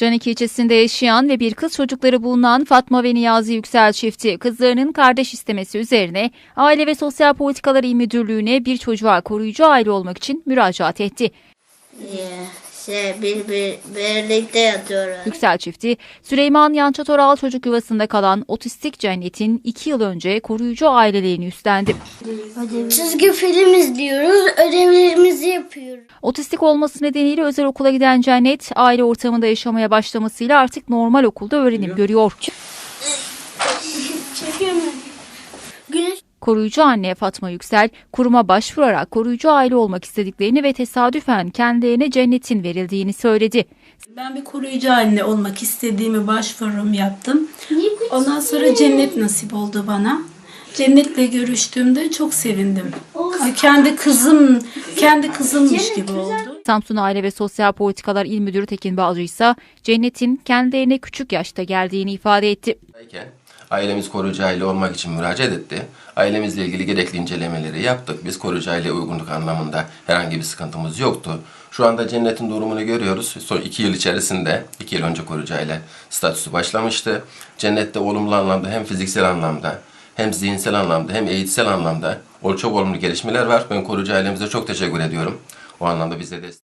Canik ilçesinde yaşayan ve bir kız çocukları bulunan Fatma ve Niyazi Yüksel çifti kızlarının kardeş istemesi üzerine Aile ve Sosyal Politikalar İl Müdürlüğü'ne bir çocuğa koruyucu aile olmak için müracaat etti. Ee, şey bir, bir birlikte yatıyoruz. Yüksel çifti Süleyman Yançatoral çocuk yuvasında kalan otistik cennetin 2 yıl önce koruyucu aileliğini üstlendi. Çizgi film izliyoruz, yapıyoruz. Otistik olması nedeniyle özel okula giden Cennet aile ortamında yaşamaya başlamasıyla artık normal okulda öğrenim görüyor. Güneş Koruyucu anne Fatma Yüksel kuruma başvurarak koruyucu aile olmak istediklerini ve tesadüfen kendilerine cennetin verildiğini söyledi. Ben bir koruyucu anne olmak istediğimi başvurum yaptım. Ondan sonra cennet nasip oldu bana. Cennetle görüştüğümde çok sevindim. Kendi kızım, kendi kızımmış gibi oldu. Samsun Aile ve Sosyal Politikalar İl Müdürü Tekin Balcı ise cennetin kendilerine küçük yaşta geldiğini ifade etti. Ailemiz koruyucu aile olmak için müracaat etti. Ailemizle ilgili gerekli incelemeleri yaptık. Biz koruyucu aile uygunluk anlamında herhangi bir sıkıntımız yoktu. Şu anda cennetin durumunu görüyoruz. Son iki yıl içerisinde, iki yıl önce koruyucu aile statüsü başlamıştı. Cennette olumlu anlamda hem fiziksel anlamda hem zihinsel anlamda hem eğitsel anlamda çok olumlu gelişmeler var. Ben koruyucu ailemize çok teşekkür ediyorum. O anlamda bize destek